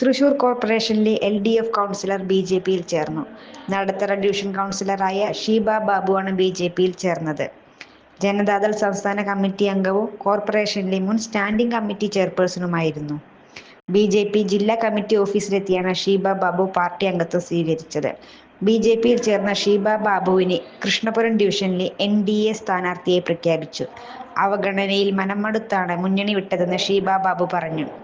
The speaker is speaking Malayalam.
Thrissur കോർപ്പറേഷനിലെ L D F councillor B J പിയിൽ ചേർന്നു. നടത്തറ ഡിവിഷൻ കൗൺസിലറായ ഷീബ ബാബുവാണ് ബി ജെ പിയിൽ ചേർന്നത്. ജനതാദൾ സംസ്ഥാന കമ്മിറ്റി അംഗവും കോർപ്പറേഷനിലെ മുൻ സ്റ്റാൻഡിംഗ് കമ്മിറ്റി ചെയർപേഴ്സണുമായിരുന്നു. ബി ജെ പി ജില്ലാ കമ്മിറ്റി ഓഫീസിലെത്തിയാണ് ഷീബ ബാബു പാർട്ടി അംഗത്വം സ്വീകരിച്ചത്. ബി ജെ പിയിൽ ചേർന്ന ഷീബ ബാബുവിനെ കൃഷ്ണപുരം ഡിവിഷനിലെ എൻ ഡി എ സ്ഥാനാർത്ഥിയെ പ്രഖ്യാപിച്ചു. അവഗണനയിൽ മനമടുത്താണ് മുന്നണി വിട്ടതെന്ന് ഷീബ ബാബു പറഞ്ഞു.